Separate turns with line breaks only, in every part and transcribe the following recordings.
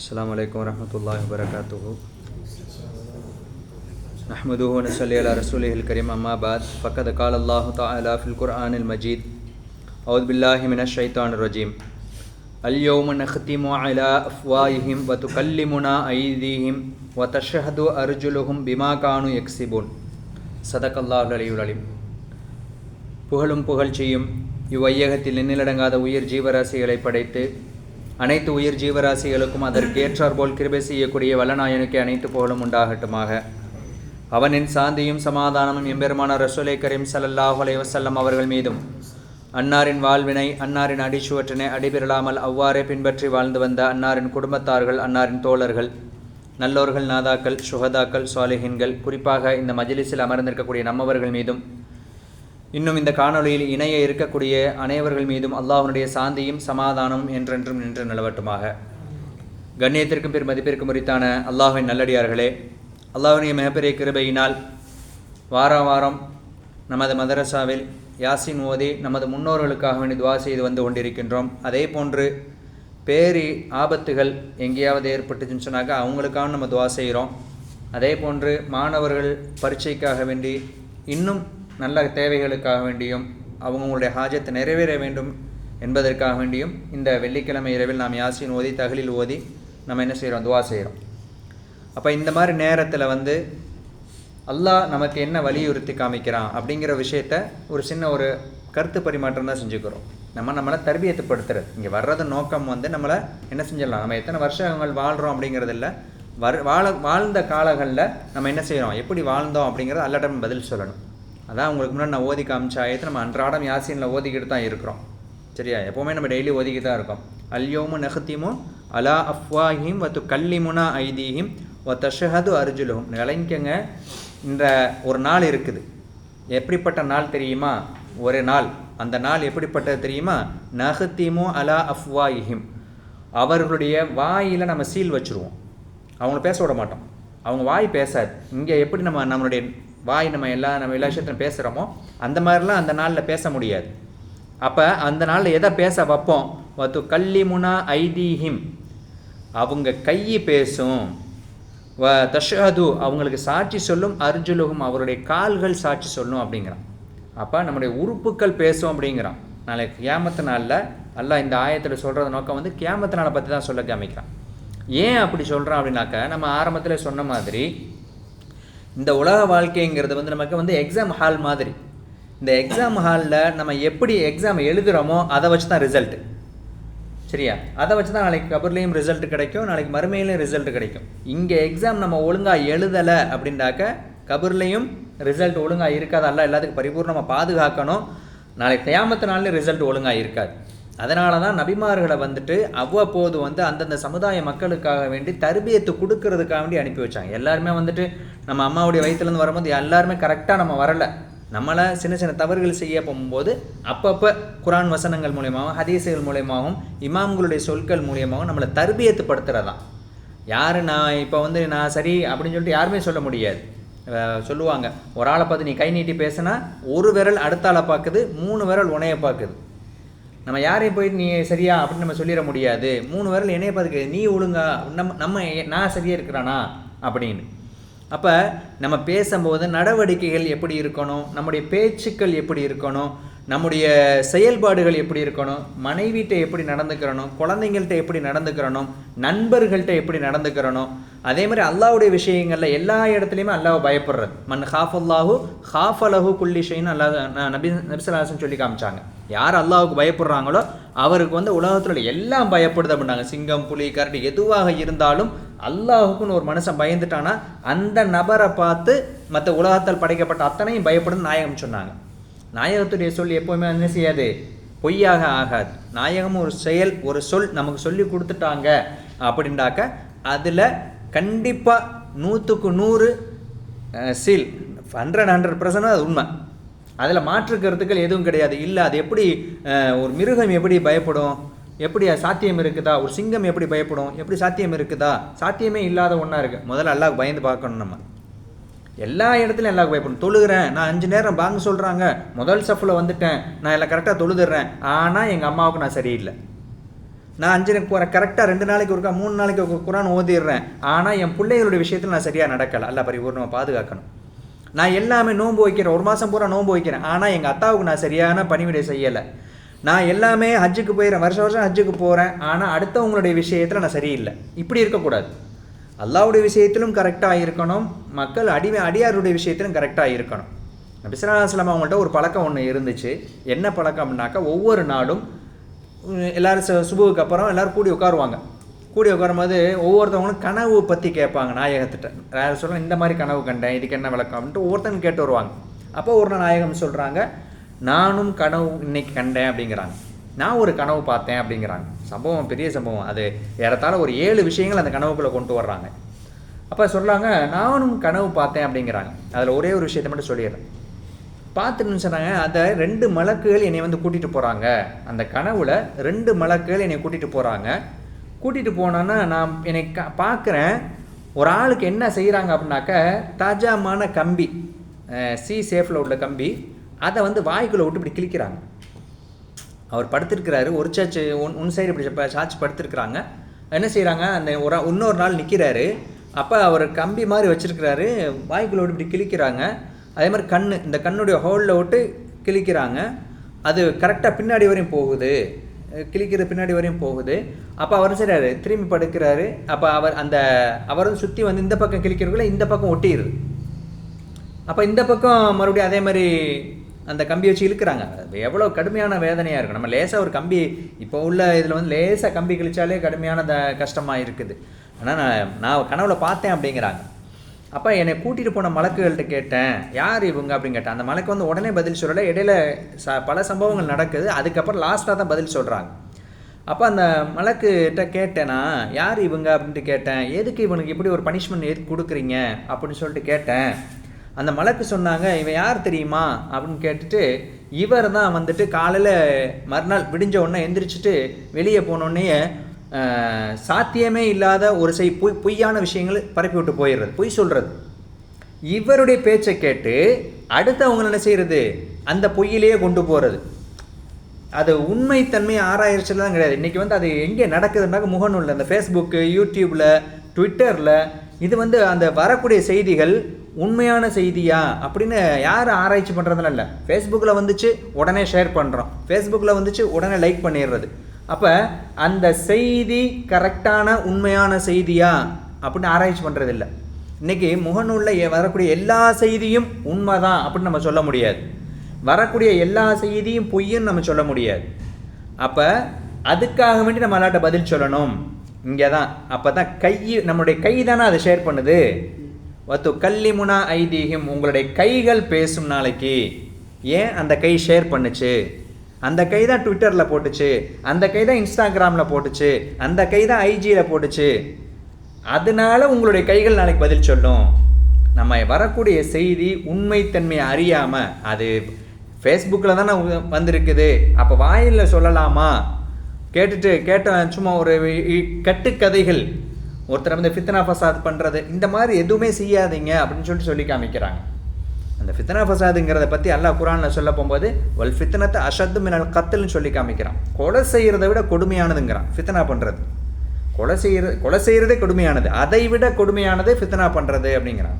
السلام عليكم ورحمة الله وبركاته نحمده ونصلي على رسوله الكريم أما بعد فقد قال الله تعالى في القرآن المجيد أعوذ بالله من الشيطان الرجيم اليوم نختم على أفواههم وتكلمنا أيديهم وتشهد أرجلهم بما كانوا يكسبون صدق الله العلي العليم புகழும் புகழ்ச்சியும் இவ்வையகத்தில் எண்ணிலடங்காத உயிர் ஜீவராசிகளை படைத்து அனைத்து உயிர் ஜீவராசிகளுக்கும் அதற்கு ஏற்றாற்போல் கிருபை செய்யக்கூடிய வல்லநாயனுக்கு அனைத்து புகழும் உண்டாகட்டுமாக. அவனின் சாந்தியும் சமாதானமும் எம்பெருமான ரசூலை கரீம் ஸல்லல்லாஹு அலைஹி அவர்கள் மீதும் அன்னாரின் வாழ்வினை அன்னாரின் அடிச்சுவற்றினை அடிபெறலாமல் அவ்வாறே பின்பற்றி வாழ்ந்து வந்த அன்னாரின் குடும்பத்தார்கள் அன்னாரின் தோழர்கள் நல்லோர்கள் நாதாக்கள் சுகதாக்கள் சுவாலிஹின்கள் குறிப்பாக இந்த மஜிலிசில் அமர்ந்திருக்கக்கூடிய நம்மவர்கள் மீதும் இன்னும் இந்த காணொளியில் இணைய இருக்கக்கூடிய அனைவர்கள் மீதும் அல்லாஹனுடைய சாந்தியும் சமாதானமும் என்றென்றும் நின்று நிலவட்டுமாக. கண்ணியத்திற்கும் பெரும் மதிப்பிற்கும் உரித்தான அல்லாஹின் நல்லடியார்களே அல்லாஹ்வுடைய மிகப்பெரிய கிருபையினால் வாரம் வாரம் நமது மதரசாவில் யாசின் ஓதி நமது முன்னோர்களுக்காக வேண்டி துவா செய்து வந்து கொண்டிருக்கின்றோம். அதே போன்று பேரி ஆபத்துகள் எங்கேயாவது ஏற்பட்டுச்சுன்னு சொன்னாக்கா அவங்களுக்காக நம்ம துவா செய்கிறோம். அதே போன்று மாணவர்கள் பரீட்சைக்காக வேண்டி இன்னும் நல்ல தேவைகளுக்காக வேண்டியும் அவங்களுடைய ஹாஜத்தை நிறைவேற வேண்டும் என்பதற்காக வேண்டியும் இந்த வெள்ளிக்கிழமை இரவில் நாம் யாசின் ஓதி தகலில் ஓதி நம்ம என்ன செய்கிறோம் துவா செய்கிறோம் அப்போ இந்த மாதிரி நேரத்தில் வந்து அல்லாஹ் நமக்கு என்ன வலியுறுத்தி காமிக்கிறான் அப்படிங்கிற விஷயத்த ஒரு சின்ன ஒரு கருத்து பரிமாற்றம் தான் செஞ்சுக்கிறோம். நம்ம நம்மளை தர்பியத்துப்படுத்துறது. இங்கே வர்றது நோக்கம் வந்து நம்மளை என்ன செஞ்சிடலாம்? நம்ம எத்தனை வருஷங்கள் வாழ்கிறோம் அப்படிங்கிறது இல்லை. வர் வாழ வாழ்ந்த காலங்களில் நம்ம என்ன செய்கிறோம் எப்படி வாழ்ந்தோம் அப்படிங்கிறத அல்லடம் பதில் சொல்லணும். அதான் உங்களுக்கு முன்னாடி நான் ஓதி காமிச்ச ஆயத்தை நம்ம அன்றாடம் யாசினில் ஓதிக்கிட்டு தான் இருக்கிறோம். சரியா? எப்போவுமே நம்ம டெய்லி ஓதிக்கி தான் இருக்கோம். அல்யோமு நகத்திமோ அலா அஃப்வாஹிம் வத்து கல்லிமுனா ஐதீஹிம் ஒ தஷஹது அர்ஜுலும் விளங்கிக்கங்க இந்த ஒரு நாள் இருக்குது. எப்படிப்பட்ட நாள் தெரியுமா? ஒரு நாள். அந்த நாள் எப்படிப்பட்டது தெரியுமா? நகத்திமோ அலா அஃப்வாஹிம். அவர்களுடைய வாயில் நம்ம சீல் வச்சுருவோம். அவங்கள பேச விட மாட்டோம். அவங்க வாய் பேசாது. இங்கே எப்படி நம்ம நம்மளுடைய வாய் நம்ம எல்லா நம்ம எல்லா விஷயத்தையும் பேசுகிறோமோ அந்த மாதிரிலாம் அந்த நாளில் பேச முடியாது. அப்போ அந்த நாளில் எதை பேச வைப்போம்? வத்து கல்லிமுனா ஐதீஹிம். அவங்க கை பேசும். வ தஷது அவங்களுக்கு சாட்சி சொல்லும் அர்ஜுலுகும் அவருடைய கால்கள் சாட்சி சொல்லும் அப்படிங்கிறான். அப்போ நம்முடைய உறுப்புகள் பேசும் அப்படிங்கிறான். நாளைக்கு கியாமத்து நாளில் எல்லாம் இந்த ஆயத்தில் சொல்கிறது நோக்கம் வந்து கியாமத்து நாளை பற்றி தான் சொல்ல காமிக்கிறான். ஏன் அப்படி சொல்கிறான் அப்படின்னாக்க நம்ம ஆரம்பத்தில் சொன்ன மாதிரி இந்த உலக வாழ்க்கைங்கிறது வந்து நமக்கு வந்து எக்ஸாம் ஹால் மாதிரி. இந்த எக்ஸாம் ஹாலில் நம்ம எப்படி எக்ஸாம் எழுதுகிறோமோ அதை வச்சு தான் ரிசல்ட்டு சரியா? அதை வச்சு தான் நாளைக்கு கபர்லேயும் ரிசல்ட் கிடைக்கும் நாளைக்கு மறுமையிலையும் ரிசல்ட் கிடைக்கும். இங்கே எக்ஸாம் நம்ம ஒழுங்காக எழுதலை அப்படின்னாக்க கபர்லேயும் ரிசல்ட் ஒழுங்காக இருக்காதல்ல எல்லாத்துக்கும் பரிபூர்ணமாக பாதுகாக்கணும். நாளைக்கு தயாமத்து நாள்லேயும் ரிசல்ட் ஒழுங்காக இருக்காது. அதனால தான் நபிமார்களை வந்துட்டு அவ்வப்போது வந்து அந்தந்த சமுதாய மக்களுக்காக வேண்டி தர்பியத்து கொடுக்கறதுக்காக வேண்டி அனுப்பி வச்சாங்க. எல்லாருமே வந்துட்டு நம்ம அம்மாவுடைய வயிற்றுலேருந்து வரும்போது எல்லாருமே கரெக்டாக நம்ம வரலை. நம்மளை சின்ன சின்ன தவறுகள் செய்ய போகும்போது அப்பப்போ குரான் வசனங்கள் மூலியமாகவும் ஹதீசுகள் மூலியமாகவும் இமாம்களுடைய சொற்கள் மூலியமாகவும் நம்மளை தர்பியத்துப்படுத்துகிறதான் யார் நான் இப்போ வந்து நான் சரி அப்படின்னு சொல்லிட்டு யாருமே சொல்ல முடியாது. சொல்லுவாங்க. ஒரு ஆளை பார்த்து நீ கை நீட்டி பேசுனா ஒரு விரல் அடுத்த ஆளை பார்க்குது மூணு விரல் உனைய பார்க்குது. நம்ம யாரையும் போயிட்டு நீ சரியா அப்படின்னு நம்ம சொல்லிட முடியாது. மூணு விரல் என்னைய பார்த்துக்க நீ ஒழுங்கா நம்ம நம்ம நான் சரியாக இருக்கிறானா? அப்படின்னு. அப்போ நம்ம பேசும்போது நடவடிக்கைகள் எப்படி இருக்கணும் நம்முடைய பேச்சுக்கள் எப்படி இருக்கணும் நம்முடைய செயல்பாடுகள் எப்படி இருக்கணும் மனைவிட்ட எப்படி நடந்துக்கிறணும் குழந்தைங்கள்ட்ட எப்படி நடந்துக்கிறணும் நண்பர்கள்ட்ட எப்படி நடந்துக்கிறணும் அதே மாதிரி அல்லாவுடைய விஷயங்களில் எல்லா இடத்துலையுமே அல்லாவை பயப்படுறது. மண் ஹாஃப் அல்லாஹூ ஹாஃப் அலஹு குல்லிஷைன்னு அல்லா நபி நபிசலாசன் சொல்லி காமிச்சாங்க. யார் அல்லாவுக்கு பயப்படுறாங்களோ அவருக்கு வந்து உலகத்தில் எல்லாம் பயப்படுது அப்படின்னாங்க. சிங்கம் புலி கரடி எதுவாக இருந்தாலும் அல்லாஹுக்குன்னு ஒரு மனுஷன் பயந்துட்டானா அந்த நபரை பார்த்து மற்ற உலகத்தால் படைக்கப்பட்ட அத்தனையும் பயப்படுன்னு நாயகம் சொன்னாங்க. நாயகத்துடைய சொல் எப்போவுமே என்ன செய்யாது? பொய்யாக ஆகாது. நாயகம் ஒரு செயல் ஒரு சொல் நமக்கு சொல்லி கொடுத்துட்டாங்க அப்படின்னாக்க அதில் கண்டிப்பாக நூற்றுக்கு நூறு சீல் ஹண்ட்ரட் ஹண்ட்ரட் பர்சன்ட் அது உண்மை. அதில் மாற்று கருத்துக்கள் எதுவும் கிடையாது. இல்லை அது எப்படி ஒரு மிருகம் எப்படி பயப்படும்? எப்படி சாத்தியம் இருக்குதா? ஒரு சிங்கம் எப்படி பயப்படும்? எப்படி சாத்தியம் இருக்குதா? சாத்தியமே இல்லாத ஒன்றா இருக்குது முதல்ல அல்லாஹ் பயந்து பார்க்கணும் நம்ம. எல்லா இடத்துலையும் எல்லாருக்கும் பயப்படும். தொழுகிறேன். நான் அஞ்சு நேரம் பாங்க சொல்கிறாங்க முதல் சஃபில் வந்துட்டேன். நான் எல்லாம் கரெக்டாக தொழுதுறேன். ஆனால் எங்கள் அம்மாவுக்கு நான் சரியில்லை. நான் அஞ்சு போகிறேன் கரெக்டாக ரெண்டு நாளைக்கு ஒருக்கா மூணு நாளைக்கு ஒரு குரான் ஓதிடுறேன். ஆனால் என் பிள்ளைகளுடைய விஷயத்தில் நான் சரியாக நடக்கலை. அல்ல பரிபூர்ணமாக பாதுகாக்கணும். நான் எல்லாமே நோன்பு வைக்கிறேன். ஒரு மாதம் பூரா நோன்பு வைக்கிறேன். ஆனால் எங்கள் அத்தாவுக்கு நான் சரியான பணிவிடை செய்யலை. நான் எல்லாமே ஹஜ்ஜுக்கு போயிடுறேன் வருஷம் வருஷம் ஹஜ்ஜுக்கு போகிறேன் ஆனால் அடுத்தவங்களுடைய விஷயத்தில் நான் சரியில்லை. இப்படி இருக்கக்கூடாது. அல்லாவுடைய விஷயத்திலும் கரெக்டாக இருக்கணும். மக்கள் அடிமை அடியாருடைய விஷயத்திலும் கரெக்டாக இருக்கணும். பிஸ்லாஸ்லாம் அவங்கள்ட்ட ஒரு பழக்கம் ஒன்று இருந்துச்சு. என்ன பழக்கம் அப்படின்னாக்கா ஒவ்வொரு நாளும் எல்லோரும் எல்லாரும் சுபுவுக்கு அப்புறம் எல்லோரும் கூடி உட்காருவாங்க. கூடி உட்காரும்போது ஒவ்வொருத்தவங்களும் கனவு பற்றி கேட்பாங்க நாயகத்திட்ட யார் சொல்ல இந்த மாதிரி கனவு கண்டேன் இதுக்கு என்ன விளக்கம் அப்படின்ட்டு ஒவ்வொருத்தங்க கேட்டு வருவாங்க. அப்போ ஒரு நாள் நாயகம் சொல்கிறாங்க நானும் கனவு இன்னைக்கு கண்டேன் அப்படிங்கிறாங்க. நான் ஒரு கனவு பார்த்தேன் அப்படிங்கிறாங்க. சம்பவம் பெரிய சம்பவம். அது ஏறத்தாழ ஒரு ஏழு விஷயங்கள் அந்த கனவுக்குள்ளே கொண்டு வர்றாங்க. அப்போ சொல்கிறாங்க நானும் கனவு பார்த்தேன் அப்படிங்கிறாங்க. அதில் ஒரே ஒரு விஷயத்தை மட்டும் சொல்லிடுறேன். பார்த்துட்டுன்னு சொன்னாங்க அதை ரெண்டு மலக்குகள் என்னை வந்து கூட்டிகிட்டு போகிறாங்க அந்த கனவுல ரெண்டு மலக்குகள் என்னை கூட்டிகிட்டு போகிறாங்க கூட்டிகிட்டு போனோன்னா நான் என்னை பார்க்குறேன். ஒரு ஆளுக்கு என்ன செய்கிறாங்க அப்படின்னாக்க தாஜாமான கம்பி சி சேஃபில் உள்ள கம்பி அதை வந்து வாய்க்குள்ளே விட்டு இப்படி கிழிக்கிறாங்க. அவர் படுத்திருக்கிறாரு. ஒரு சாச்சு ஒன் ஒன் சைடு இப்படி சாச்சு படுத்திருக்கிறாங்க. என்ன செய்கிறாங்க அந்த ஒரு இன்னொரு நாள் நிற்கிறாரு அப்போ அவர் கம்பி மாதிரி வச்சுருக்கிறாரு. வாய்க்குள்ள விட்டு இப்படி கிழிக்கிறாங்க. அதே மாதிரி கண் இந்த கண்ணுடைய ஹோலில் விட்டு கிழிக்கிறாங்க. அது கரெக்டாக பின்னாடி வரையும் போகுது. அஹ் கிழிக்கிற பின்னாடி வரையும் போகுது. அப்போ அவர் செய்கிறாரு திரும்பி படுக்கிறாரு. அப்போ அவர் அந்த அவரும் சுற்றி வந்து இந்த பக்கம் கிழிக்கிறதுக்குள்ள இந்த பக்கம் ஒட்டிடுது. அப்போ இந்த பக்கம் மறுபடியும் அதே மாதிரி அந்த கம்பி வச்சு இழுக்கிறாங்க. அது எவ்வளோ கடுமையான வேதனையாக இருக்கும் நம்ம லேசாக ஒரு கம்பி இப்போ உள்ள இதில் வந்து லேசாக கம்பி கிழிச்சாலே கடுமையான த கஷ்டமாக இருக்குது. ஆனால் நான் நான் கனவுல பார்த்தேன் அப்படிங்கிறாங்க. அப்போ என்னை கூட்டிகிட்டு போன மலக்குகள்கிட்ட கேட்டேன். யார் இவங்க? அப்படின்னு கேட்டேன். அந்த மலைக்கு வந்து உடனே பதில் சொல்லலை. இடையில ச பல சம்பவங்கள் நடக்குது. அதுக்கப்புறம் லாஸ்ட்டாக தான் பதில் சொல்கிறாங்க அப்போ அந்த மலக்குகிட்ட கேட்டேன்னா யார் இவங்க? அப்படின்ட்டு கேட்டேன். எதுக்கு இவனுக்கு இப்படி ஒரு பனிஷ்மெண்ட் எதுக்கு கொடுக்குறீங்க? அப்படின்னு சொல்லிட்டு கேட்டேன். அந்த மலக்கு சொன்னாங்க இவன் யார் தெரியுமா? அப்படின்னு கேட்டுட்டு இவர் தான் வந்துட்டு காலையில் மறுநாள் விடிஞ்ச உடனே எந்திரிச்சிட்டு வெளியே போனோடனே சாத்தியமே இல்லாத ஒரு செய் பொய் பொய்யான விஷயங்கள் பரப்பி விட்டு போயிடுறது. பொய் சொல்கிறது இவருடைய பேச்சை கேட்டு அடுத்தவங்க என்ன செய்கிறது அந்த பொய்யிலேயே கொண்டு போகிறது அது உண்மைத்தன்மை ஆராய்ச்சிலாம் கிடையாது. இன்றைக்கி வந்து அது எங்கே நடக்குதுன்னாக்க முகநூலில் அந்த ஃபேஸ்புக்கு யூடியூப்பில் ட்விட்டரில் இது வந்து அந்த வரக்கூடிய செய்திகள் உண்மையான செய்தியா அப்படின்னு யார் ஆராய்ச்சி பண்ணுறதுல இல்லை. ஃபேஸ்புக்கில் வந்துச்சு உடனே ஷேர் பண்ணுறோம் ஃபேஸ்புக்கில் வந்துச்சு உடனே லைக் பண்ணிடுறது. அப்போ அந்த செய்தி கரெக்டான உண்மையான செய்தியா அப்படின்னு ஆராய்ச்சி பண்ணுறதில்ல இன்றைக்கி முகநூலில் வரக்கூடிய எல்லா செய்தியும் உண்மை தான் அப்படின்னு நம்ம சொல்ல முடியாது. வரக்கூடிய எல்லா செய்தியும் பொய்ன்னு நம்ம சொல்ல முடியாது. அப்போ அதுக்காக வேண்டி நம்ம எல்லாட்ட பதில் சொல்லணும். இங்கே தான் அப்போ தான் கை நம்மளுடைய கை தானே அதை ஷேர் பண்ணுது. வத்து கல்லிமுனா ஐதீகம் உங்களுடைய கைகள் பேசும் நாளைக்கு ஏன் அந்த கை ஷேர் பண்ணுச்சு? அந்த கை தான் ட்விட்டரில் போட்டுச்சு அந்த கை தான் இன்ஸ்டாகிராமில் போட்டுச்சு அந்த கை தான் ஐஜியில் போட்டுச்சு. அதனால உங்களுடைய கைகள் நாளைக்கு பதில் சொல்லும். நம்ம வரக்கூடிய செய்தி உண்மைத்தன்மையை அறியாமல் அது ஃபேஸ்புக்கில் தானே வந்திருக்குது. அப்போ வாயிலில் சொல்லலாமா? கேட்டுட்டு கேட்ட சும்மா ஒரு இ- கட்டுக்கதைகள். ஒருத்தர் வந்து ஃபித்னா ஃபசாத் பண்ணுறது இந்த மாதிரி எதுவுமே செய்யாதீங்க அப்படின்னு சொல்லிட்டு சொல்லி காமிக்கிறாங்க. அந்த ஃபித்னா ஃபசாதுங்கிறத பற்றி அல்லாஹ் குரானில் சொல்ல போகும்போது வல் ஃபித்னத்தை அஷத்து மினல் கத்தல்னு சொல்லி காமிக்கிறான். கொலை செய்கிறத விட கொடுமையானதுங்கிறான் ஃபித்னா பண்ணுறது கொலை செய்கிற கொலை செய்கிறதே கொடுமையானது. அதை விட கொடுமையானது ஃபித்னா பண்ணுறது அப்படிங்கிறான்.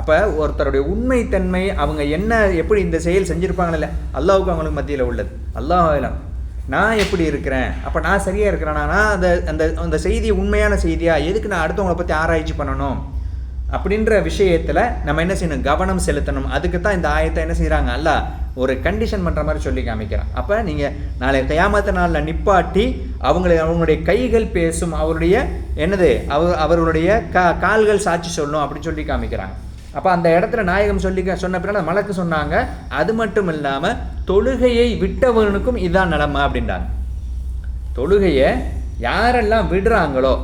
அப்போ ஒருத்தருடைய உண்மைத்தன்மை அவங்க என்ன எப்படி இந்த செயல் செஞ்சுருப்பாங்கல்ல அல்லாவுக்கு அவங்களுக்கு மத்தியில் உள்ளது. அல்லாஹ் நான் எப்படி இருக்கிறேன்? அப்போ நான் சரியாக இருக்கிறேன்னா நான் அந்த அந்த அந்த செய்தி உண்மையான செய்தியா? எதுக்கு நான் அடுத்தவங்களை பற்றி ஆராய்ச்சி பண்ணணும்? அப்படின்ற விஷயத்தில் நம்ம என்ன செய்யணும்? கவனம் செலுத்தணும். அதுக்கு தான் இந்த ஆயத்தை என்ன செய்கிறாங்க அல்ல ஒரு கண்டிஷன் பண்ணுற மாதிரி சொல்லி காமிக்கிறான். அப்போ நீங்கள் நாளை கயாமத்த நாளில் நிப்பாட்டி அவங்களை அவங்களுடைய கைகள் பேசும் அவருடைய என்னது? அவர் அவர்களுடைய கா கால்கள் சாட்சி சொல்லும் அப்படின்னு சொல்லி காமிக்கிறாங்க. அப்போ அந்த இடத்துல நாயகம் சொல்லி சொன்ன பின்னால் மலக்கு சொன்னாங்க அது மட்டும் இல்லாமல் தொழுகையை விட்டவனுக்கும் இதான் நிலமை அப்படின்றாங்க. தொழுகையை யாரெல்லாம் விடுறாங்களோ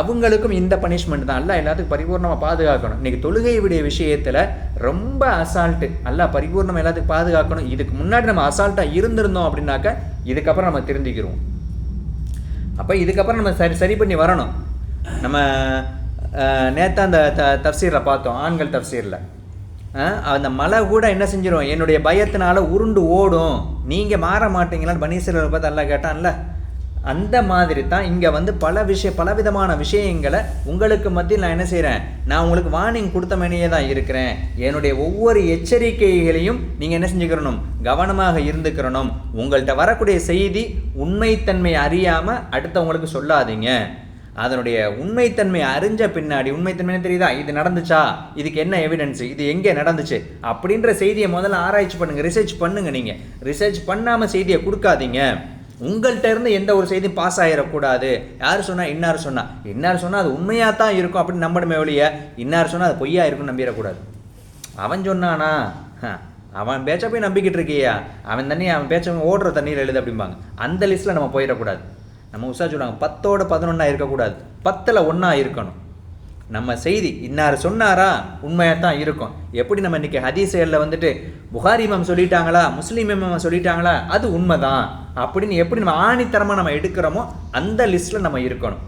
அவங்களுக்கும் இந்த பனிஷ்மெண்ட் தான். அல்ல எல்லாத்துக்கும் பரிபூர்ணமாக பாதுகாக்கணும். இன்றைக்கி தொழுகை விடைய விஷயத்தில் ரொம்ப அசால்ட்டு அல்ல பரிபூர்ணமாக எல்லாத்துக்கும் பாதுகாக்கணும். இதுக்கு முன்னாடி நம்ம அசால்ட்டாக இருந்திருந்தோம் அப்படின்னாக்க இதுக்கப்புறம் நம்ம திருந்திக்கிறோம் அப்போ இதுக்கப்புறம் நம்ம சரி சரி பண்ணி வரணும். நம்ம நேற்று அந்த த தப்சீரில் பார்த்தோம் ஆண்கள் தப்சீரில். அந்த மலை கூட என்ன செஞ்சிடும் என்னுடைய பயத்தினால உருண்டு ஓடும். நீங்கள் மாற மாட்டீங்களான்னு பனீஸ்வரர் பார்த்து எல்லாம் கேட்டான்ல அந்த மாதிரி தான் இங்கே வந்து பல விஷய பலவிதமான விஷயங்களை உங்களுக்கு மத்தியில் நான் என்ன செய்கிறேன் நான் உங்களுக்கு வார்னிங் கொடுத்த மணியே தான் இருக்கிறேன். என்னுடைய ஒவ்வொரு எச்சரிக்கைகளையும் நீங்கள் என்ன செஞ்சுக்கிறணும்? கவனமாக இருந்துக்கிறணும். உங்கள்கிட்ட வரக்கூடிய செய்தி உண்மைத்தன்மை அறியாமல் அடுத்தவங்களுக்கு சொல்லாதீங்க. அதனுடைய உண்மைத்தன்மை அறிஞ்ச பின்னாடி உண்மைத்தன்மை தெரியுதா? இது நடந்துச்சா? இதுக்கு என்ன எவிடன்ஸ் இது எங்கே நடந்துச்சு? அப்படின்ற செய்தியை முதல்ல ஆராய்ச்சி பண்ணுங்கள் ரிசர்ச் பண்ணுங்கள் நீங்கள் ரிசர்ச் பண்ணாமல் செய்தியை கொடுக்காதீங்க. உங்கள்கிட்ட இருந்து எந்த ஒரு செய்தியும் பாஸ் ஆகிடக்கூடாது யார் சொன்னால் இன்னார் சொன்னா. இன்னார் சொன்னால் அது உண்மையாக தான் இருக்கும் அப்படின்னு நம்பணுமே ஒழிய இன்னார் சொன்னால் அது பொய்யா இருக்கும்னு நம்பிடக்கூடாது. அவன் சொன்னானா? ஹ, அவன் பேச்ச போய் நம்பிக்கிட்டு இருக்கியா? அவன் தண்ணி அவன் பேச்ச ஓடுற தண்ணீர் எழுது அப்படிம்பாங்க. அந்த லிஸ்ட்டில் நம்ம போயிடக்கூடாது. நம்ம உஷா சொல்லுவாங்க பத்தோட பதினொன்றா இருக்கக்கூடாது. பத்தில் ஒன்றா இருக்கணும். நம்ம செய்தி இன்னார் சொன்னாரா? உண்மையாக தான் இருக்கும். எப்படி நம்ம இன்னைக்கு ஹதீஸ்களில் வந்துட்டு புகாரி மேம் சொல்லிட்டாங்களா? முஸ்லீம் மேம் சொல்லிட்டாங்களா? அது உண்மைதான். அப்படின்னு எப்படி நம்ம ஆணித்தரமாக நம்ம எடுக்கிறோமோ அந்த லிஸ்ட்டில் நம்ம இருக்கணும்.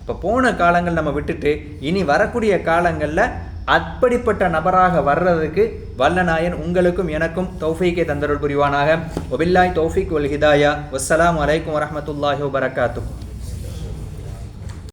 இப்போ போன காலங்கள் நம்ம விட்டுட்டு இனி வரக்கூடிய காலங்களில் அப்படிப்பட்ட நபராக வர்றதுக்கு வல்லநாயன் உங்களுக்கும் எனக்கும் தௌஃபீக்கை தந்தருள் புரிவானாக. ஒபில்லாய் தௌஃபிக் ஒல் ஹிதாயா. வஸ்ஸலாமு அலைக்கும் வரமத்துல்லாஹி வபரகாத்துஹு.